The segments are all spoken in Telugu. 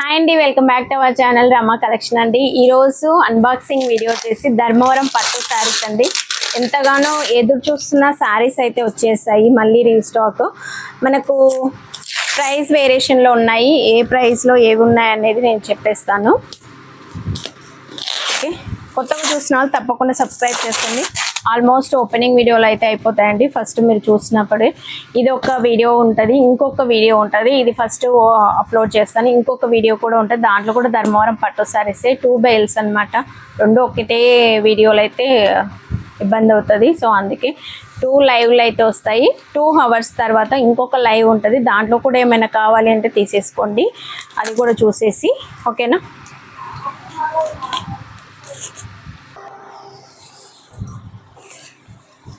హాయ్ అండి welcome back to our channel Rama collection అండి. ఈరోజు అన్బాక్సింగ్ వీడియో వచ్చేసి ధర్మవరం పట్టు శారీస్ అండి. ఎంతగానో ఎదురు చూస్తున్న శారీస్ అయితే వచ్చేసాయి మళ్ళీ రీస్టాక్ మనకు ప్రైస్ వేరియేషన్లో ఉన్నాయి ఏ ప్రైస్లో ఏవి ఉన్నాయి అనేది నేను చెప్పేస్తాను. ఓకే కొత్తగా చూసిన వాళ్ళు తప్పకుండా సబ్స్క్రైబ్ చేసుకోండి. ఆల్మోస్ట్ ఓపెనింగ్ వీడియోలు అయితే అయిపోతాయండి. ఫస్ట్ మీరు చూసినప్పుడు ఇది ఒక వీడియో ఉంటుంది ఇంకొక వీడియో ఉంటుంది. ఇది ఫస్ట్ అప్లోడ్ చేస్తాను ఇంకొక వీడియో కూడా ఉంటుంది. దాంట్లో కూడా ధర్మవరం పట్టు సారీస్ టూ బైల్స్ అన్నమాట. రెండు ఒకటే వీడియోలు అయితే ఇబ్బంది అవుతుంది. సో అందుకే టూ లైవ్లు అయితే వస్తాయి. టూ అవర్స్ తర్వాత ఇంకొక లైవ్ ఉంటుంది. దాంట్లో కూడా ఏమైనా కావాలి అంటే తీసేసుకోండి. అది కూడా చూసేసి ఓకేనా?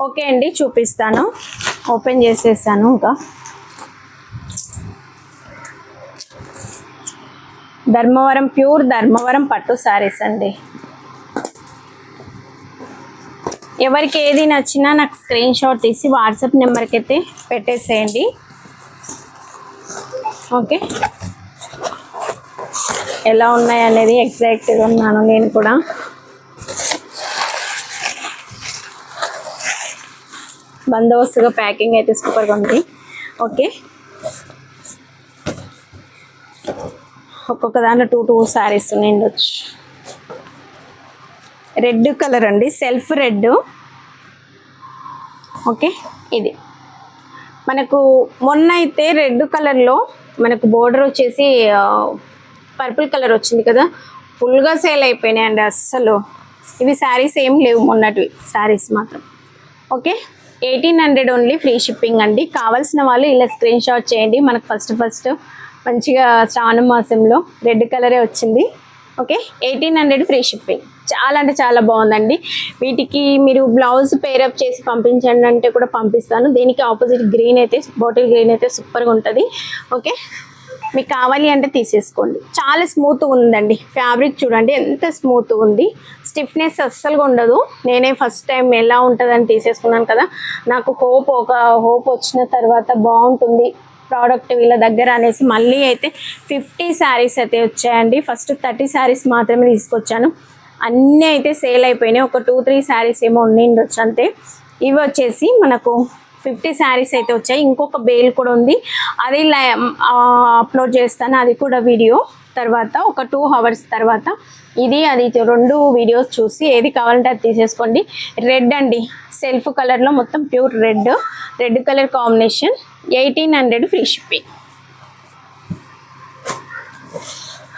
ఓకే అండి చూపిస్తాను. ఓపెన్ చేసేసాను ఇంకా. ధర్మవరం ప్యూర్ ధర్మవరం పట్టు శారీస్ అండి. ఎవరికి ఏది నచ్చినా నాకు స్క్రీన్ షాట్ తీసి వాట్సాప్ నెంబర్కి అయితే పెట్టేసేయండి. ఓకే. ఎలా ఉన్నాయి అనేది ఎగ్జాక్ట్గా ఉన్నాను నేను కూడా. బందోబస్తుగా ప్యాకింగ్ అయితే సూపర్గా ఉంది. ఓకే. ఒక్కొక్క దాంట్లో టూ టూ శారీస్ నిండొచ్చు రెడ్ కలర్ అండి. Self red okay. ఇది. మనకు మొన్న అయితే రెడ్ కలర్లో మనకు బోర్డర్ వచ్చేసి పర్పుల్ కలర్ వచ్చింది కదా. ఫుల్గా సేల్ అయిపోయినాయండి అస్సలు. ఇవి శారీస్ ఏం లేవు మొన్నటివి. శారీస్ మాత్రం. Okay. Eighteen hundred only free shipping అండి. కావాల్సిన వాళ్ళు ఇలా స్క్రీన్ షాట్ చేయండి. మనకు ఫస్ట్ ఫస్ట్ మంచిగా శ్రావణ మాసంలో రెడ్ కలరే వచ్చింది. Okay eighteen hundred free shipping చాలా అంటే చాలా బాగుందండి. వీటికి మీరు బ్లౌజ్ పేరప్ చేసి పంపించండి అంటే కూడా పంపిస్తాను. దీనికి ఆపోజిట్ గ్రీన్ అయితే బాటిల్ గ్రీన్ అయితే సూపర్గా ఉంటుంది. ఓకే మీకు కావాలి అంటే తీసేసుకోండి. చాలా స్మూత్ ఉందండి. ఫ్యాబ్రిక్ చూడండి ఎంత స్మూత్ ఉంది. స్టిఫ్నెస్ అస్సలుగా ఉండదు. నేనే ఫస్ట్ టైం ఎలా ఉంటుందని తీసేసుకున్నాను కదా. నాకు హోప్ ఒక హోప్ వచ్చిన తర్వాత బాగుంటుంది. ప్రోడక్ట్ వీళ్ళ దగ్గర అనేసి మళ్ళీ అయితే ఫిఫ్టీ శారీస్ అయితే వచ్చాయండి. ఫస్ట్ థర్టీ శారీస్ మాత్రమే తీసుకొచ్చాను. అన్నీ అయితే సేల్ అయిపోయినాయి. ఒక టూ త్రీ శారీస్ ఏమో ఉండిండొచ్చు అంతే. ఇవి వచ్చేసి మనకు ఫిఫ్టీ శారీస్ అయితే వచ్చాయి. ఇంకొక బేల్ కూడా ఉంది. అది అప్లోడ్ చేస్తాను. అది కూడా వీడియో. తర్వాత ఒక టూ అవర్స్ తర్వాత ఇది అది రెండు వీడియోస్ చూసి ఏది కావాలంటే అది తీసేసుకోండి. రెడ్ అండి. సెల్ఫ్ కలర్లో మొత్తం pure red red colour combination eighteen hundred free shipping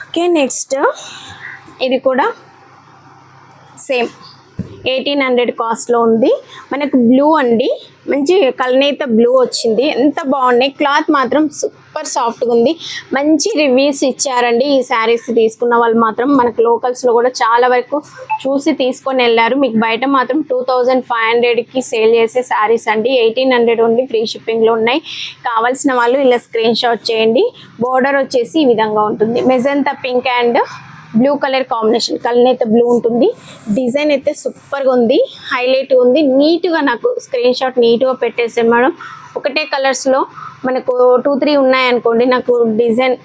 okay next ఇది కూడా సేమ్ ఎయిటీన్ హండ్రెడ్ కాస్ట్లో ఉంది. మనకు బ్లూ అండి. మంచి కలనేత బ్లూ వచ్చింది. ఎంత బాగున్నాయి. క్లాత్ మాత్రం సూపర్ సాఫ్ట్గా ఉంది. మంచి రివ్యూస్ ఇచ్చారండి ఈ శారీస్ తీసుకున్న వాళ్ళు మాత్రం. మనకు లోకల్స్లో కూడా చాలా వరకు చూసి తీసుకొని వెళ్ళారు. మీకు బయట మాత్రం టూ థౌజండ్ ఫైవ్ హండ్రెడ్కి సేల్ చేసే శారీస్ అండి. ఎయిటీన్ హండ్రెడ్ ఓన్లీ ఫ్రీ షిప్పింగ్లో ఉన్నాయి. కావాల్సిన వాళ్ళు ఇలా స్క్రీన్ షాట్ చేయండి. బోర్డర్ వచ్చేసి ఈ విధంగా ఉంటుంది. Magenta pink and blue colour combination colour అయితే బ్లూ ఉంటుంది. డిజైన్ అయితే సూపర్గా ఉంది. హైలైట్ ఉంది. నీట్గా నాకు స్క్రీన్ షాట్ నీట్గా పెట్టేసాను మేడం. ఒకటే కలర్స్లో మనకు టూ త్రీ ఉన్నాయనుకోండి నాకు డిజైన్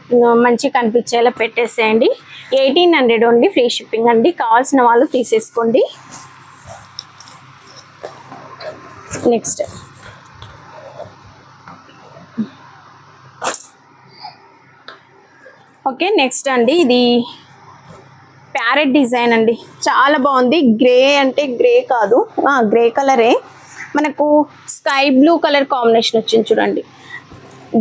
మంచి కనిపించేలా పెట్టేసేయండి. Eighteen hundred only free shipping అండి. కావాల్సిన వాళ్ళు తీసేసుకోండి. నెక్స్ట్ ఓకే నెక్స్ట్ అండి. ఇది ప్యారెట్ డిజైన్ అండి. చాలా బాగుంది. గ్రే అంటే గ్రే కాదు. గ్రే కలరే మనకు స్కై బ్లూ కలర్ కాంబినేషన్ వచ్చింది చూడండి.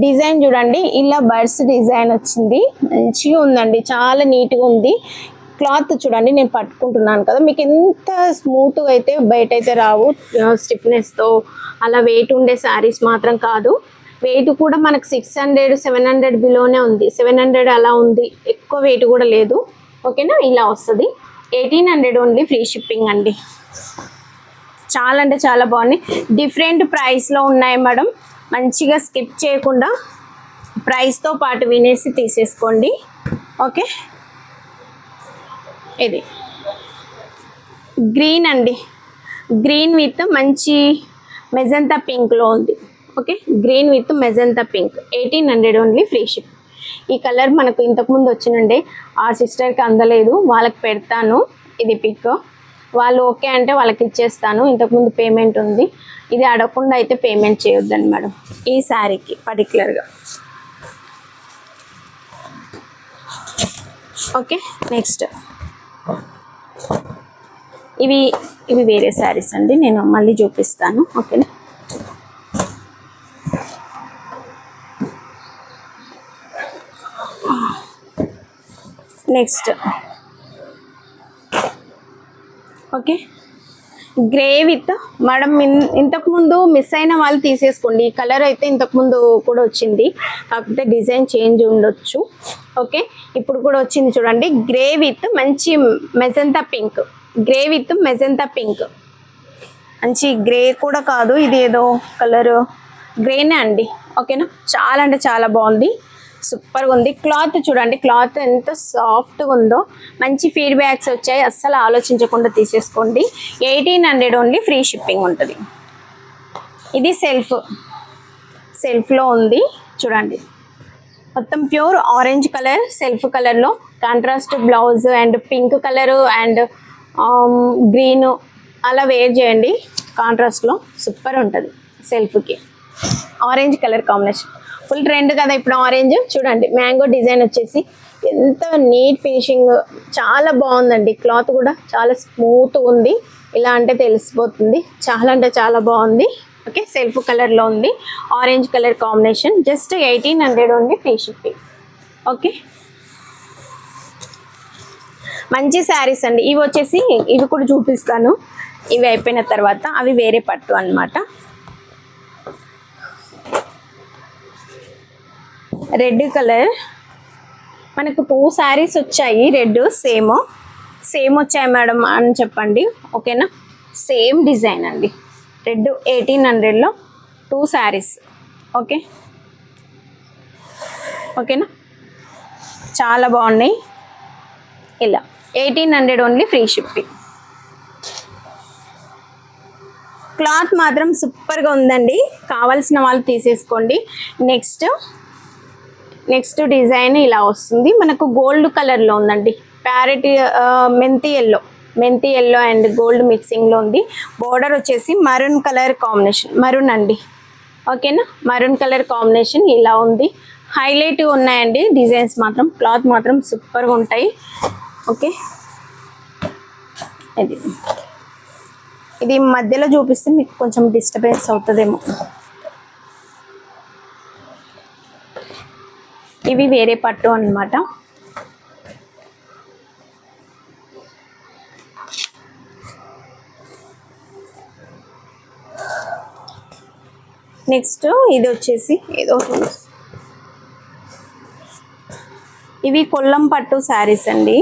డిజైన్ చూడండి ఇలా బర్డ్స్ డిజైన్ వచ్చింది. మంచిగా ఉందండి చాలా నీట్గా ఉంది. క్లాత్ చూడండి నేను పట్టుకుంటున్నాను కదా. మీకు ఎంత స్మూత్గా అయితే బయట అయితే రావు స్టిఫ్నెస్తో. అలా వెయిట్ ఉండే శారీస్ మాత్రం కాదు. వెయిట్ కూడా మనకు సిక్స్ హండ్రెడ్ సెవెన్ హండ్రెడ్ బిలోనే ఉంది. సెవెన్ హండ్రెడ్ అలా ఉంది. ఎక్కువ వెయిట్ కూడా లేదు. ఓకేనా? ఇలా వస్తుంది. Eighteen hundred only free shipping అండి. చాలా అంటే చాలా బాగున్నాయి. డిఫరెంట్ ప్రైస్లో ఉన్నాయి మేడం. మంచిగా స్కిప్ చేయకుండా ప్రైస్తో పాటు వినేసి తీసేసుకోండి. ఓకే? ఇది. గ్రీన్ అండి. గ్రీన్ విత్ మంచి మెజంతా పింక్లో ఉంది. Okay? Green with magenta pink eighteen hundred only free ship ఈ కలర్ మనకు ఇంతకుముందు వచ్చినండే ఆ సిస్టర్కి అందలేదు. వాళ్ళకి పెడతాను. ఇది పిక్ వాళ్ళు ఓకే అంటే వాళ్ళకి ఇచ్చేస్తాను. ఇంతకుముందు పేమెంట్ ఉంది. ఇది అడగకుండా అయితే పేమెంట్ చేయొద్దండి మేడం. ఈ శారీకి పర్టికులర్గా ఓకే నెక్స్ట్ ఇవి ఇవి వేరే శారీస్ అండి. నేను మళ్ళీ చూపిస్తాను. ఓకేనా next okay. Grey with madam in- ఇంతకుముందు మిస్ అయిన వాళ్ళు తీసేసుకోండి. కలర్ అయితే ఇంతకుముందు కూడా వచ్చింది. కాకపోతే డిజైన్ చేంజ్ ఉండొచ్చు. ఓకే. ఇప్పుడు కూడా వచ్చింది చూడండి. గ్రే విత్ మంచి magenta pink grey with magenta pink మంచి గ్రే కూడా కాదు. ఇది ఏదో కలర్ గ్రేనే అండి. ఓకేనా? చాలా అంటే చాలా బాగుంది. సూపర్గా ఉంది. క్లాత్ చూడండి క్లాత్ ఎంత సాఫ్ట్గా ఉందో. మంచి ఫీడ్బ్యాక్స్ వచ్చాయి. అస్సలు ఆలోచించకుండా తీసేసుకోండి. Eighteen hundred only free shipping ఉంటుంది. ఇది సెల్ఫ్ సెల్ఫ్లో ఉంది. చూడండి. మొత్తం ప్యూర్ ఆరెంజ్ కలర్ సెల్ఫ్ కలర్లో. Contrast blouse and pink colour and green అలా వేర్ చేయండి. కాంట్రాస్ట్లో సూపర్ ఉంటుంది సెల్ఫ్కి. Orange colour combination. Full trend కదా ఇప్పుడు ఆరెంజ్. చూడండి మ్యాంగో డిజైన్ వచ్చేసి ఎంత నీట్ ఫినిషింగ్ చాలా బాగుందండి. క్లాత్ కూడా చాలా స్మూత్ ఉంది. ఇలా అంటే తెలిసిపోతుంది. చాలా అంటే చాలా బాగుంది. ఓకే సెల్ఫ్ కలర్లో ఉంది. Orange colour combination. Just eighteen hundred ఉంది ఫ్రీ షిప్పింగ్. ఓకే. మంచి శారీస్ అండి. ఇవి వచ్చేసి ఇవి కూడా చూపిస్తాను. ఇవి అయిపోయిన తర్వాత అవి వేరే పట్టు అన్నమాట. Red colour. మనకు టూ శారీస్ వచ్చాయి. Red same. సేమ్ వచ్చాయి మేడం అని చెప్పండి. ఓకేనా? సేమ్ డిజైన్ అండి. రెడ్ ఎయిటీన్ హండ్రెడ్లో టూ శారీస్. ఓకే? ఓకేనా? చాలా బాగున్నాయి. ఇలా. Eighteen hundred only free shipping. Cloth మాత్రం సూపర్గా ఉందండి. కావాల్సిన వాళ్ళు తీసేసుకోండి. నెక్స్ట్ నెక్స్ట్ డిజైన్ ఇలా వస్తుంది. మనకు గోల్డ్ కలర్లో ఉందండి. ప్యారెట్ మెంతి ఎల్లో మెంతి ఎల్లో అండ్ గోల్డ్ మిక్సింగ్లో ఉంది. బోర్డర్ వచ్చేసి మరూన్ కలర్ కాంబినేషన్ మరూన్ అండి. ఓకేనా మరూన్ కలర్ కాంబినేషన్ ఇలా ఉంది. హైలైట్ ఉన్నాయండి. డిజైన్స్ మాత్రం క్లాత్ మాత్రం సూపర్గా ఉంటాయి. ఓకే ఇది. ఇది మధ్యలో చూపిస్తే మీకు కొంచెం డిస్టర్బెన్స్ అవుతుందేమో. ఇవి వేరే పట్టు అనమాట నెక్స్ట్ ఇది వచ్చేసి ఏదో ఇవి కొల్లం పట్టు శారీస్ అండి.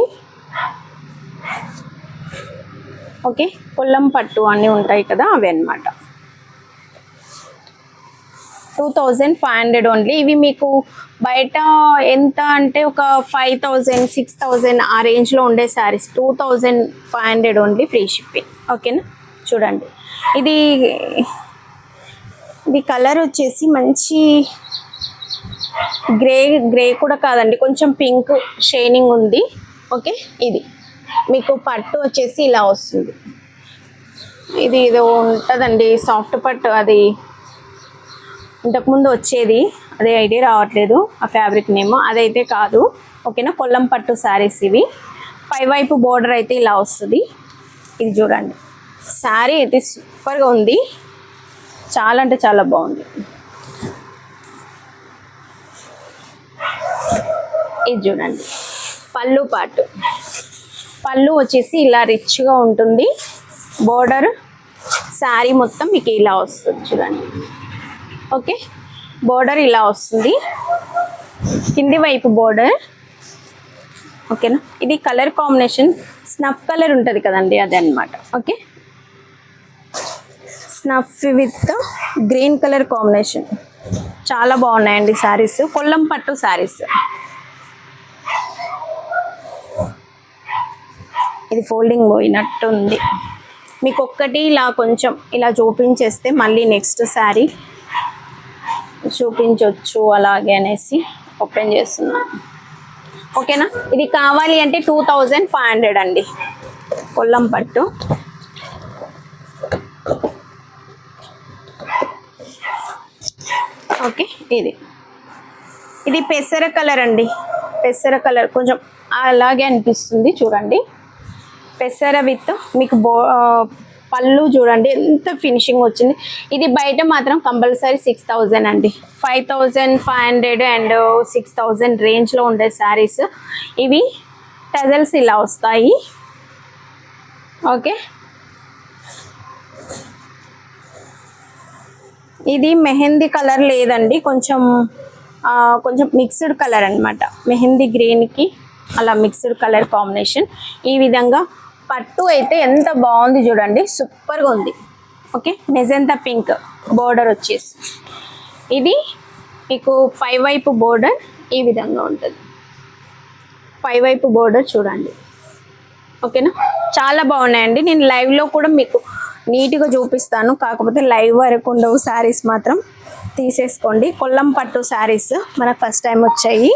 ఓకే కొల్లం పట్టు అన్నీ ఉంటాయి కదా అవి అన్నమాట. Two thousand five hundred only. ఇవి మీకు బయట ఎంత అంటే ఒక ఫైవ్ థౌజండ్ సిక్స్ థౌజండ్ ఆ రేంజ్లో ఉండే saris. Two thousand five hundred only free shipping. ఓకేనా? చూడండి. ఇది ఇది కలర్ వచ్చేసి మంచి గ్రే గ్రే కూడా కాదండి. కొంచెం పింక్ షైనింగ్ ఉంది. ఓకే? ఇది. మీకు పట్టు వచ్చేసి ఇలా వస్తుంది. ఇది ఏదో ఉంటుందండి. సాఫ్ట్ పట్టు అది ఇంతకుముందు వచ్చేది అదే ఐడియా రావట్లేదు ఆ ఫ్యాబ్రిక్ నేమ్. అదైతే కాదు ఓకేనా? కొల్లం పట్టు శారీస్ ఇవి. పైవైపు బోర్డర్ అయితే ఇలా వస్తుంది. ఇది చూడండి. శారీ అయితే సూపర్గా ఉంది. చాలా అంటే చాలా బాగుంది. ఇది చూడండి. పళ్ళు పాటు. పళ్ళు వచ్చేసి ఇలా రిచ్గా ఉంటుంది. బోర్డర్ శారీ మొత్తం మీకు ఇలా వస్తుంది చూడండి. ఓకే. బోర్డర్ ఇలా వస్తుంది. కింది వైపు బోర్డర్ ఓకేనా ఇది కలర్ కాంబినేషన్ స్నఫ్ కలర్ ఉంటుంది కదండి అదే అనమాట okay snuff with green colour combination చాలా బాగున్నాయండి శారీస్ కొల్లం పట్టు శారీస్ ఇది ఫోల్డింగ్ పోయినట్టు ఉంది మీకు ఒక్కటి ఇలా కొంచెం ఇలా చూపించేస్తే మళ్ళీ నెక్స్ట్ శారీ చూపించవచ్చు అలాగే అనేసి ఓపెన్ చేస్తున్నాను ఓకేనా? ఇది కావాలి అంటే టూ థౌజండ్ ఫైవ్ హండ్రెడ్ అండి. కొల్లం పట్టు. ఓకే ఇది. ఇది పెసర కలర్ అండి. పెసర కలర్. కొంచెం అలాగే అనిపిస్తుంది చూడండి. పెసర విత్ మీకు బో పళ్ళు చూడండి ఎంత ఫినిషింగ్ వచ్చింది. ఇది బయట మాత్రం కంపల్సరీ సిక్స్ థౌజండ్ అండి. Five thousand five hundred and six thousand రేంజ్లో ఉండే శారీస్ ఇవి టజల్స్ ఇలా వస్తాయి. ఓకే ఇది మెహందీ కలర్ లేదండి. కొంచెం కొంచెం మిక్స్డ్ కలర్ అన్నమాట. మెహందీ గ్రీన్కి అలా మిక్స్డ్ కలర్ కాంబినేషన్ ఈ విధంగా పట్టు అయితే ఎంత బాగుంది చూడండి. సూపర్గా ఉంది. ఓకే మెజంతా పింక్ బోర్డర్ వచ్చేసి. ఇది మీకు పై వైపు బోర్డర్ ఈ విధంగా ఉంటుంది. పై వైపు బోర్డర్ చూడండి. ఓకేనా చాలా బాగున్నాయండి. నేను లైవ్లో కూడా మీకు నీట్గా చూపిస్తాను. కాకపోతే లైవ్ వరకు ఉండవు శారీస్ మాత్రం. తీసేసుకోండి. కొల్లం పట్టు శారీస్ మనకు ఫస్ట్ టైం వచ్చాయి.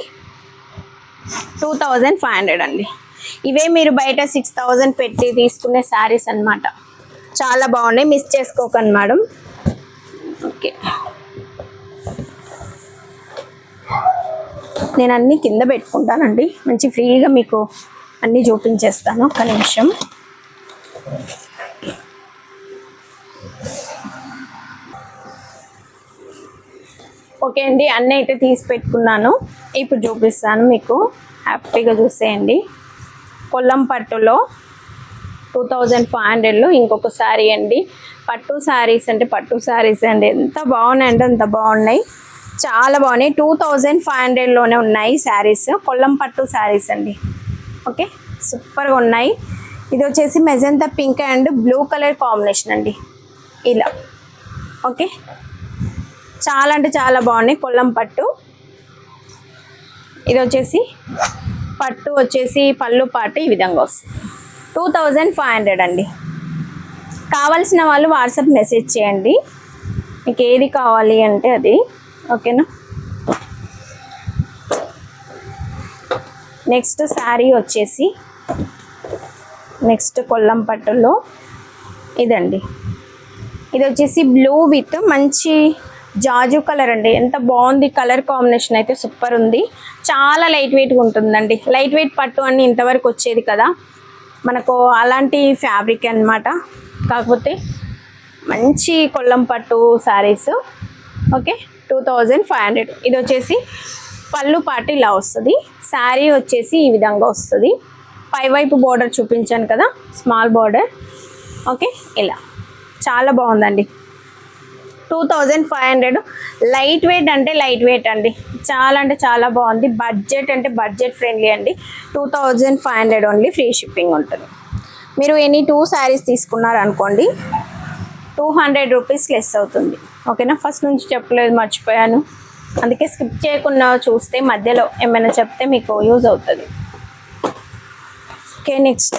టూ థౌజండ్ ఫైవ్ హండ్రెడ్ అండి. ఇవే మీరు బయట సిక్స్ థౌజండ్ పెట్టి తీసుకునే శారీస్ అన్నమాట. చాలా బాగున్నాయి. మిస్ చేసుకోకండి మేడం. ఓకే. నేను అన్నీ కింద పెట్టుకుంటానండి. మంచి ఫ్రీగా మీకు అన్నీ చూపించేస్తాను. ఒక నిమిషం. ఓకే అండి. అన్నీ అయితే తీసి పెట్టుకున్నాను. ఇప్పుడు చూపిస్తాను మీకు. హ్యాపీగా చూసేయండి. కొల్లం పట్టులో టూ థౌజండ్ ఫైవ్ హండ్రెడ్లో ఇంకొక శారీ అండి. పట్టు శారీస్ అంటే పట్టు శారీస్ అండి. ఎంత బాగున్నాయి అంత బాగున్నాయి. చాలా బాగున్నాయి. టూ థౌజండ్ ఫైవ్ హండ్రెడ్లోనే ఉన్నాయి శారీస్. కొల్లం పట్టు శారీస్ అండి. ఓకే? సూపర్గా ఉన్నాయి. ఇది వచ్చేసి magenta pink and blue colour combination అండి. ఇలా. ఓకే? చాలా అంటే చాలా బాగున్నాయి. కొల్లం పట్టు. ఇది వచ్చేసి పట్టు వచ్చేసి పళ్ళు పాటు ఈ విధంగా వస్తుంది. టూ థౌజండ్ ఫైవ్ హండ్రెడ్ అండి. కావాల్సిన వాళ్ళు వాట్సాప్ మెసేజ్ చేయండి. మీకు ఏది కావాలి అంటే అది. ఓకేనా? నెక్స్ట్ శారీ వచ్చేసి నెక్స్ట్ కొల్లం పట్టులో ఇదండి. ఇది వచ్చేసి బ్లూ విత్ మంచి జాజు కలర్ అండి. ఎంత బాగుంది కలర్ కాంబినేషన్ అయితే సూపర్ ఉంది. చాలా లైట్ వెయిట్గా ఉంటుందండి. లైట్ వెయిట్ పట్టు అని ఇంతవరకు వచ్చేది కదా. మనకు అలాంటి ఫ్యాబ్రిక్ అన్నమాట. కాకపోతే మంచి కొల్లం పట్టు saris okay two thousand five hundred ఇది వచ్చేసి పళ్ళు పాటు ఇలా వస్తుంది. శారీ వచ్చేసి ఈ విధంగా వస్తుంది. పైవైపు బోర్డర్ చూపించాను కదా స్మాల్ బోర్డర్ ఓకే ఇలా. చాలా బాగుందండి. Two thousand five hundred. Light weight అంటే లైట్ వెయిట్ అండి. చాలా అంటే చాలా బాగుంది. బడ్జెట్ అంటే బడ్జెట్ ఫ్రెండ్లీ అండి. Two thousand five hundred only free shipping ఉంటుంది. మీరు ఎనీ టూ శారీస్ తీసుకున్నారు అనుకోండి టూ హండ్రెడ్ రూపీస్ లెస్ అవుతుంది ఓకేనా ఫస్ట్ నుంచి చెప్పలేదు మర్చిపోయాను. అందుకే స్కిప్ చేయకుండా చూస్తే మధ్యలో ఏమైనా చెప్తే మీకు యూజ్ అవుతుంది. ఓకే నెక్స్ట్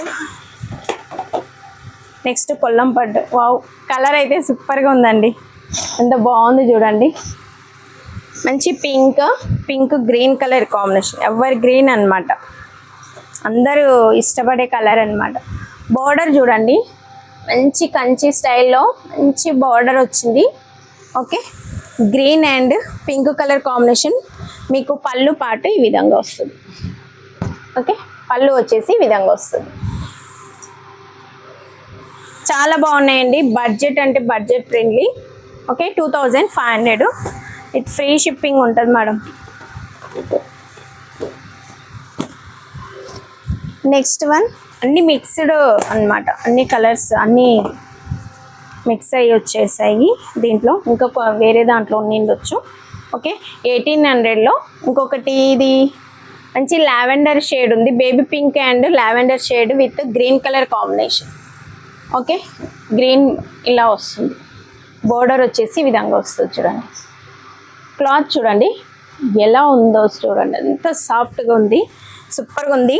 నెక్స్ట్ కొల్లం పడ్డు. వావ్ కలర్ అయితే సూపర్గా ఉందండి. ఎంత బాగుంది చూడండి. మంచి pink pink green colour combination. Evergreen అనమాట అందరూ ఇష్టపడే కలర్ అనమాట బార్డర్ చూడండి. మంచి కంచి స్టైల్లో మంచి బార్డర్ వచ్చింది. Okay? Green and pink colour combination. మీకు పళ్ళు పాటు ఈ విధంగా వస్తుంది. ఓకే? పళ్ళు వచ్చేసి ఈ విధంగా వస్తుంది. చాలా బాగున్నాయండి. బడ్జెట్ అంటే budget friendly. Okay two thousand five hundred it free shipping ఉంటుంది మేడం. నెక్స్ట్ వన్ అన్ని మిక్స్డ్ అన్నమాట. అన్ని కలర్స్ అన్నీ మిక్స్ అయ్యి వచ్చేసాయి దీంట్లో. ఇంకొక వేరే దాంట్లో ఉండొచ్చు. ఓకే ఎయిటీన్ హండ్రెడ్లో ఇంకొకటి ఇది. మంచి లావెండర్ షేడ్ ఉంది. Baby pink and lavender shade with green colour combination okay green ఇలా వస్తుంది. బోర్డర్ వచ్చేసి ఈ విధంగా వస్తుంది చూడండి. క్లాత్ చూడండి ఎలా ఉందో చూడండి. ఎంత సాఫ్ట్గా ఉంది సూపర్గా ఉంది.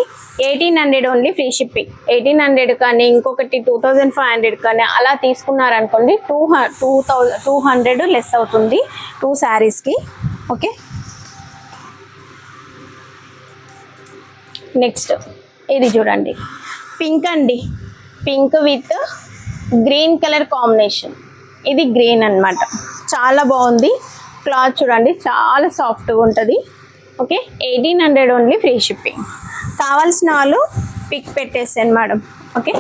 Eighteen hundred only free shipping. Eighteen hundred కానీ ఇంకొకటి టూ థౌజండ్ ఫైవ్ హండ్రెడ్ కానీ అలా తీసుకున్నారనుకోండి two two thousand two hundred less అవుతుంది టూ శారీస్కి. ఓకే? నెక్స్ట్ ఇది చూడండి. పింక్ అండి. Pink with green colour combination. ఇది గ్రీన్ అన్నమాట. చాలా బాగుంది. క్లాత్ చూడండి చాలా సాఫ్ట్గా ఉంటుంది. Okay eighteen hundred only free shipping. కావాల్సిన వాళ్ళు పిక్ పెట్టేసాను madam. Okay.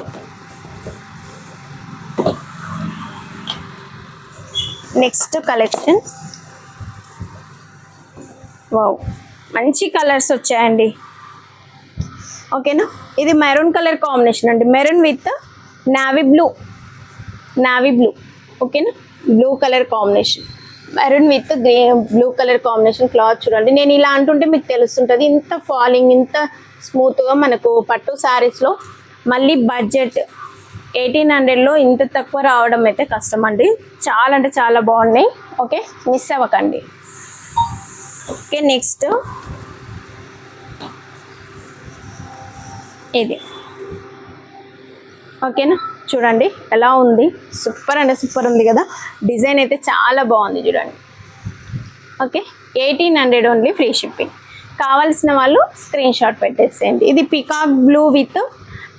Next collection. Wow మంచి కలర్స్ వచ్చాయండి. ఓకేనా? ఇది మెరూన్ కలర్ కాంబినేషన్ అండి. Maroon with navy blue. Navy blue. ఓకేనా? Blue colour combination maroon with grey blue colour combination cloth చూడండి. నేను ఇలా అంటుంటే మీకు తెలుస్తుంటుంది. ఇంత ఫాలింగ్ ఇంత స్మూత్గా మనకు పట్టు శారీస్లో మళ్ళీ బడ్జెట్ ఎయిటీన్ హండ్రెడ్లో ఇంత తక్కువ రావడం అయితే కష్టం అండి. చాలా అంటే చాలా బాగున్నాయి. ఓకే? మిస్ అవ్వకండి. ఓకే నెక్స్ట్ ఇది. ఓకేనా? చూడండి ఎలా ఉంది? సూపర్ అంటే సూపర్ ఉంది కదా? డిజైన్ అయితే చాలా బాగుంది చూడండి. Okay eighteen hundred only free shipping కావాల్సిన వాళ్ళు స్క్రీన్ షాట్ పెట్టేసేయండి. ఇది peacock blue with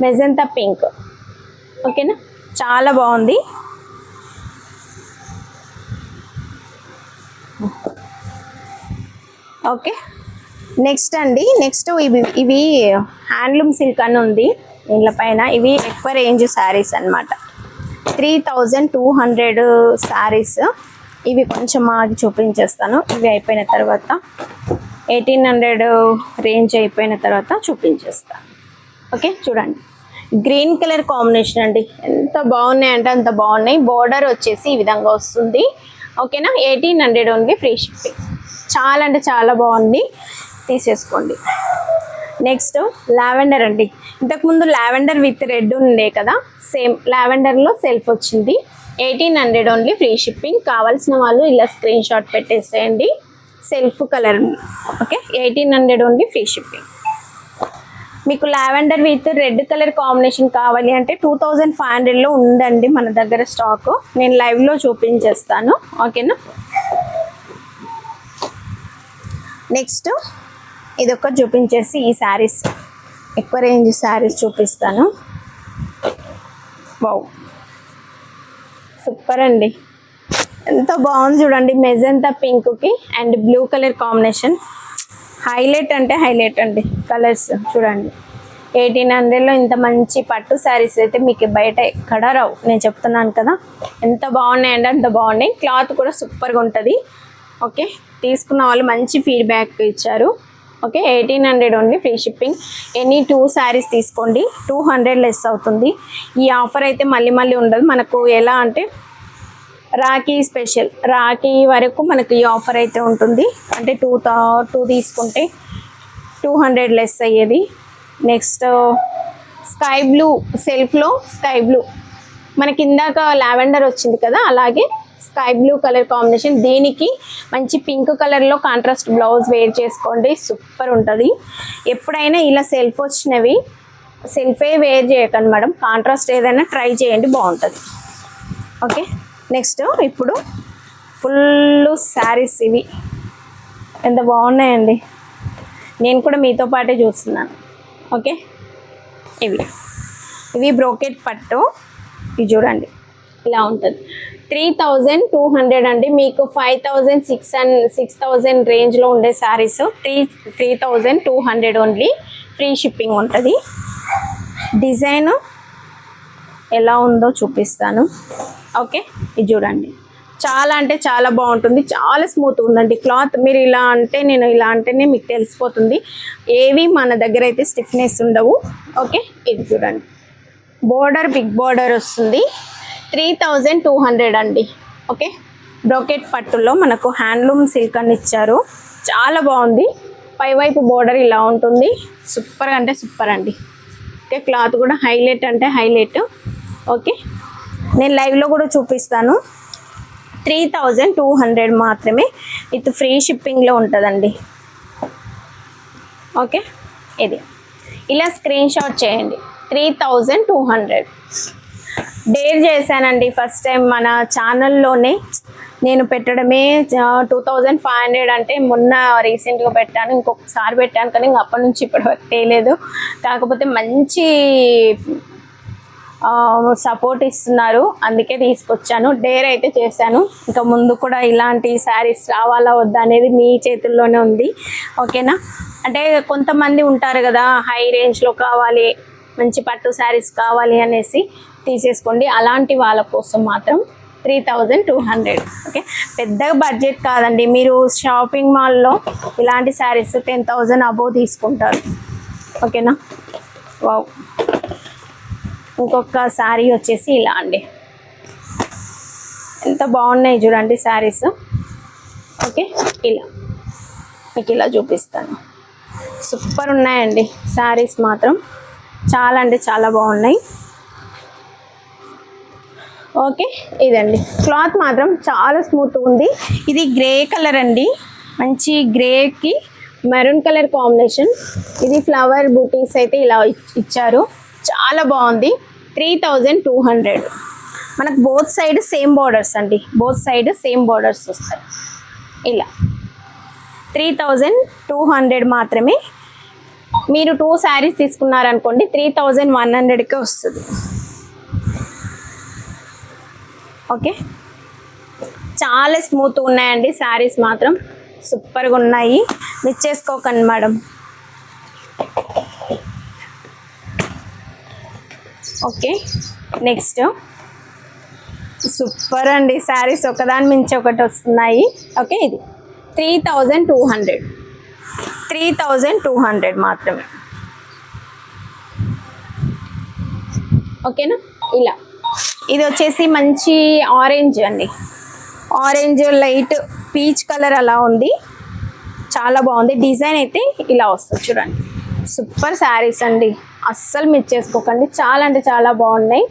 magenta pink ఓకేనా చాలా బాగుంది. ఓకే నెక్స్ట్ అండి. నెక్స్ట్ ఇవి ఇవి హ్యాండ్లూమ్ సిల్క్ అని ఉంది. దీనిల పైన ఇవి ఎక్కువ రేంజ్ శారీస్ అన్నమాట. Three thousand two hundred saris ఇవి కొంచెం మాకు చూపించేస్తాను. ఇవి అయిపోయిన తర్వాత ఎయిటీన్ హండ్రెడ్ రేంజ్ అయిపోయిన తర్వాత చూపించేస్తాను. ఓకే చూడండి. గ్రీన్ కలర్ కాంబినేషన్ అండి. ఎంత బాగున్నాయి అంటే అంత బాగున్నాయి. బోర్డర్ వచ్చేసి ఈ విధంగా వస్తుంది. ఓకేనా? Eighteen hundred only free shipping చాలా అంటే చాలా బాగుంది. తీసేసుకోండి. నెక్స్ట్ లావెండర్ అండి. ఇంతకుముందు లావెండర్ విత్ రెడ్ ఉండే కదా సేమ్ లావెండర్లో సెల్ఫ్ వచ్చింది. Eighteen hundred only free shipping కావాల్సిన వాళ్ళు ఇలా స్క్రీన్ షాట్ పెట్టేసేయండి. Self colour okay eighteen hundred only free shipping మీకు lavender with red colour combination కావాలి అంటే టూ థౌజండ్ ఫైవ్ హండ్రెడ్లో ఉందండి మన దగ్గర స్టాక్ నేను లైవ్లో చూపించేస్తాను. ఓకేనా నెక్స్ట్ ఇది ఒక్కటి చూపించేసి ఈ శారీస్ ఎక్కువ రేంజ్ శారీస్ చూపిస్తాను. వావ్ సూపర్ అండి. ఎంత బాగుంది చూడండి. మెజంతా పింక్కి and blue colour combination highlight అంటే హైలైట్ అండి. కలర్స్ చూడండి. ఎయిటీన్ హండ్రెడ్లో ఇంత మంచి పట్టు శారీస్ అయితే మీకు బయట ఎక్కడ రావు. నేను చెప్తున్నాను కదా. ఎంత బాగున్నాయండి అంత బాగున్నాయి. క్లాత్ కూడా సూపర్గా ఉంటుంది. ఓకే తీసుకున్న వాళ్ళు మంచి ఫీడ్బ్యాక్ ఇచ్చారు. Okay eighteen hundred only free shipping any two saris తీసుకోండి. టూ హండ్రెడ్ లెస్ అవుతుంది. ఈ ఆఫర్ అయితే మళ్ళీ మళ్ళీ ఉండదు. మనకు ఎలా అంటే రాఖీ స్పెషల్ రాఖీ వరకు మనకు ఈ ఆఫర్ అయితే ఉంటుంది. అంటే టూ థౌ టూ తీసుకుంటే టూ హండ్రెడ్ లెస్ అయ్యేది. నెక్స్ట్ స్కై బ్లూ సెల్ఫ్లో స్కై బ్లూ మనకి ఇందాక లావెండర్ వచ్చింది కదా అలాగే స్కై బ్లూ కలర్ కాంబినేషన్. దీనికి మంచి పింక్ కలర్లో కాంట్రాస్ట్ బ్లౌజ్ వేర్ చేసుకోండి. సూపర్ ఉంటుంది. ఎప్పుడైనా ఇలా సెల్ఫ్ వచ్చినవి సెల్ఫే వేర్ చేయకండి మేడం. కాంట్రాస్ట్ ఏదైనా ట్రై చేయండి బాగుంటుంది. ఓకే? నెక్స్ట్ ఇప్పుడు ఫుల్ శారీస్ ఇవి. ఎంత బాగున్నాయండి. నేను కూడా మీతో పాటే చూస్తున్నాను. ఓకే? ఇవి. ఇవి బ్రోకెట్ పట్టు. ఇవి చూడండి. ఇలా ఉంటుంది. త్రీ థౌజండ్ టూ హండ్రెడ్ అండి. మీకు five thousand six and six thousand రేంజ్లో ఉండే saris three three thousand two hundred only free shipping ఉంటుంది. డిజైన్ ఎలా ఉందో చూపిస్తాను. ఓకే ఇది చూడండి. చాలా అంటే చాలా బాగుంటుంది. చాలా స్మూత్ ఉందండి. క్లాత్ మీరు ఇలా అంటే నేను ఇలా అంటేనే మీకు తెలిసిపోతుంది. ఏవి మన దగ్గర అయితే స్టిఫ్నెస్ ఉండవు. ఓకే ఇది చూడండి. బోర్డర్ బిగ్ బోర్డర్ వస్తుంది. త్రీ థౌజండ్ టూ హండ్రెడ్ అండి. ఓకే? బ్రోకెట్ పట్టులో మనకు హ్యాండ్లూమ్ సిల్క్ అని ఇచ్చారు. చాలా బాగుంది. పైవైపు బోర్డర్ ఇలా ఉంటుంది. సూపర్ అంటే సూపర్ అండి. ఓకే క్లాత్ కూడా హైలైట్ అంటే హైలైట్. ఓకే? నేను లైవ్లో కూడా చూపిస్తాను. త్రీ థౌజండ్ టూ హండ్రెడ్ మాత్రమే విత్ ఫ్రీ షిప్పింగ్లో ఉంటుందండి. ఓకే? ఇది. ఇలా స్క్రీన్ షాట్ చేయండి. Three thousand two hundred. Dare చేశానండి ఫస్ట్ టైం మన ఛానల్లోనే. నేను పెట్టడమే టూ థౌజండ్ ఫైవ్ హండ్రెడ్ అంటే మొన్న రీసెంట్గా పెట్టాను ఇంకొకసారి పెట్టాను కానీ ఇంక అప్పటి నుంచి ఇప్పటి వరకు తేలేదు. కాకపోతే మంచి సపోర్ట్ ఇస్తున్నారు అందుకే తీసుకొచ్చాను. డేర్ అయితే చేశాను. ఇంకా ముందు కూడా ఇలాంటి శారీస్ రావాలా వద్దా అనేది మీ చేతుల్లోనే ఉంది. ఓకేనా? అంటే కొంతమంది ఉంటారు కదా హై రేంజ్లో కావాలి మంచి పట్టు శారీస్ కావాలి అనేసి. తీసేసుకోండి. అలాంటి వాళ్ళ కోసం మాత్రం three thousand two hundred. Okay? పెద్దగా బడ్జెట్ కాదండి. మీరు షాపింగ్ మాల్లో ఇలాంటి శారీస్ టెన్ థౌజండ్ అబోవ్ తీసుకుంటారు. ఓకేనా? వావ్ ఇంకొక శారీ వచ్చేసి ఇలా అండి. ఎంత బాగున్నాయి చూడండి శారీస్ ఓకే? ఇలా. మీకు ఇలా చూపిస్తాను. సూపర్ ఉన్నాయండి. శారీస్ మాత్రం చాలా అంటే చాలా బాగున్నాయి. ఓకే ఇదండి. క్లాత్ మాత్రం చాలా స్మూత్ ఉంది. ఇది గ్రే కలర్ అండి. మంచి గ్రేకి మెరూన్ కలర్ కాంబినేషన్. ఇది ఫ్లవర్ బూటీస్ అయితే ఇలా ఇచ్చారు. చాలా బాగుంది. Three thousand two hundred. మనకు బోత్ సైడ్ సేమ్ బార్డర్స్ అండి. బోత్ సైడ్ సేమ్ బార్డర్స్ వస్తాయి. ఇలా. త్రీ థౌజండ్ టూ హండ్రెడ్ మాత్రమే. మీరు టూ శారీస్ తీసుకున్నారనుకోండి త్రీ థౌజండ్ వన్ హండ్రెడ్కే వస్తుంది. ఓకే. చాలా స్మూత్ ఉన్నాయండి శారీస్ మాత్రం. సూపర్గా ఉన్నాయి. మిస్ చేసుకోకండి మేడం. ఓకే. నెక్స్ట్. సూపర్ అండి శారీస్. ఒకదాని మించి ఒకటి వస్తున్నాయి. ఓకే ఇది. Three thousand two hundred. Three thousand two hundred మాత్రమే. ఓకేనా? ఇలా. ఇది వచ్చేసి మంచి ఆరెంజ్ అండి. ఆరెంజ్ లైట్ పీచ్ కలర్ అలా ఉంది. చాలా బాగుంది. డిజైన్ అయితే ఇలా వస్తుంది చూడండి. సూపర్ శారీస్ అండి. అస్సలు మిస్ చేసుకోకండి. చాలా అంటే చాలా బాగున్నాయి.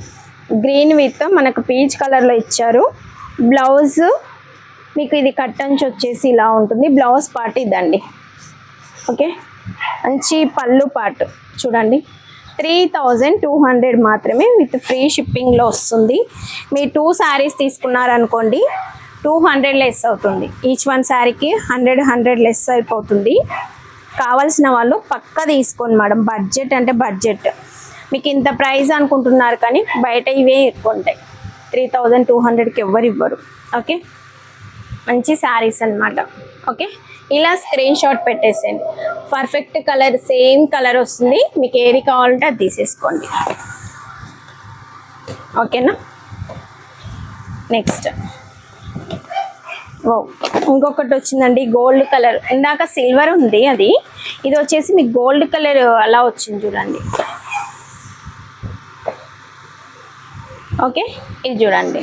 గ్రీన్ విత్ మనకు పీచ్ కలర్లో ఇచ్చారు. బ్లౌజ్ మీకు ఇది కట్టంచి వచ్చేసి ఇలా ఉంటుంది. బ్లౌజ్ పార్ట్ ఇదండి. ఓకే? మంచి పళ్ళు పాటు చూడండి. Three thousand two hundred only with free షిప్పింగ్లో వస్తుంది. మీరు టూ శారీస్ తీసుకున్నారనుకోండి టూ హండ్రెడ్ లెస్ అవుతుంది. ఈచ్ వన్ శారీకి హండ్రెడ్ హండ్రెడ్ లెస్ అయిపోతుంది. కావాల్సిన వాళ్ళు పక్క తీసుకోండి మేడం. బడ్జెట్ అంటే బడ్జెట్. మీకు ఇంత ప్రైస్ అనుకుంటున్నారు కానీ బయట ఇవే ఎక్కువ ఉంటాయి. త్రీ థౌజండ్ టూ హండ్రెడ్కి ఎవ్వరు ఇవ్వరు. ఓకే? మంచి శారీస్ అన్నమాట. ఓకే ఇలా స్క్రీన్ షాట్ పెట్టేసేయండి. పర్ఫెక్ట్ కలర్ సేమ్ కలర్ వస్తుంది. మీకు ఏది కావాలంటే అది తీసేసుకోండి. ఓకేనా నెక్స్ట్ ఓ ఇంకొకటి వచ్చిందండి గోల్డ్ కలర్ ఇందాక సిల్వర్ ఉంది అది. ఇది వచ్చేసి మీకు గోల్డ్ కలర్ అలా వచ్చింది చూడండి. ఓకే ఇది చూడండి.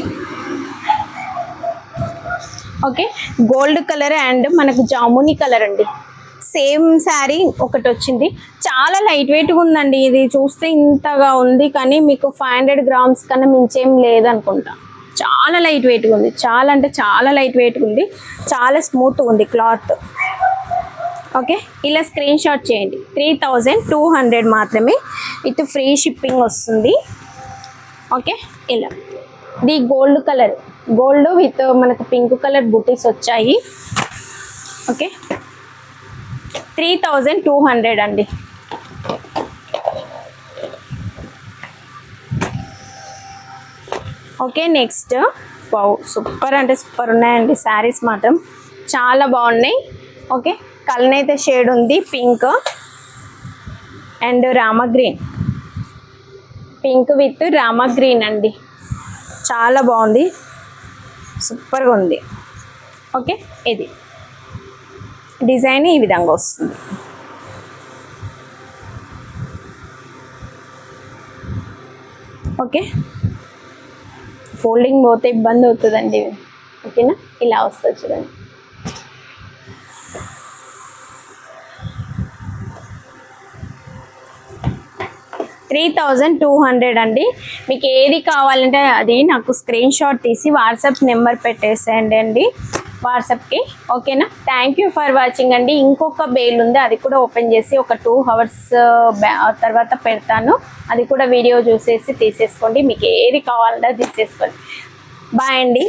ఓకే? గోల్డ్ కలర్ అండ్ మనకు జాముని కలర్ అండి. సేమ్ శారీ ఒకటి వచ్చింది. చాలా లైట్ వెయిట్గా ఉందండి. ఇది చూస్తే ఇంతగా ఉంది కానీ మీకు ఫైవ్ హండ్రెడ్ గ్రామ్స్ కన్నా మించేం లేదనుకుంటా. చాలా లైట్ వెయిట్గా ఉంది. చాలా అంటే చాలా లైట్ వెయిట్గా ఉంది. చాలా స్మూత్ ఉంది క్లాత్. ఓకే? ఇలా స్క్రీన్ షాట్ చేయండి. Three thousand two hundred only with free shipping వస్తుంది. ఓకే? ఇలా. The gold colour. Gold with మనకు పింక్ కలర్ బుటీస్ వచ్చాయి. Okay. Three thousand two hundred అండి. Okay next. వావ్ సూపర్ అంటే సూపర్ ఉన్నాయండి శారీస్ మాత్రం. చాలా బాగున్నాయి. ఓకే కలనైతే షేడ్ ఉంది pink. And Rama green. Pink with Rama green అండి. చాలా బాగుంది. సూపర్గా ఉంది. ఓకే ఇది. డిజైన్ ఈ విధంగా వస్తుంది. ఓకే. ఫోల్డింగ్ పోతే ఇబ్బంది అవుతుందండి. ఓకేనా? ఇలా వస్తుంది చూడండి. త్రీ థౌజండ్ టూ హండ్రెడ్ అండి. మీకు ఏది కావాలంటే అది నాకు స్క్రీన్ షాట్ తీసి వాట్సాప్ నెంబర్ పెట్టేసేయండి అండి. వాట్సాప్కి ఓకేనా? థ్యాంక్ యూ ఫర్ వాచింగ్ అండి. ఇంకొక బెయిల్ ఉంది అది కూడా ఓపెన్ చేసి ఒక టూ అవర్స్ తర్వాత పెడతాను. అది కూడా వీడియో చూసేసి తీసేసుకోండి. మీకు ఏది కావాలంటే తీసేసుకోండి. బాయ్ అండి.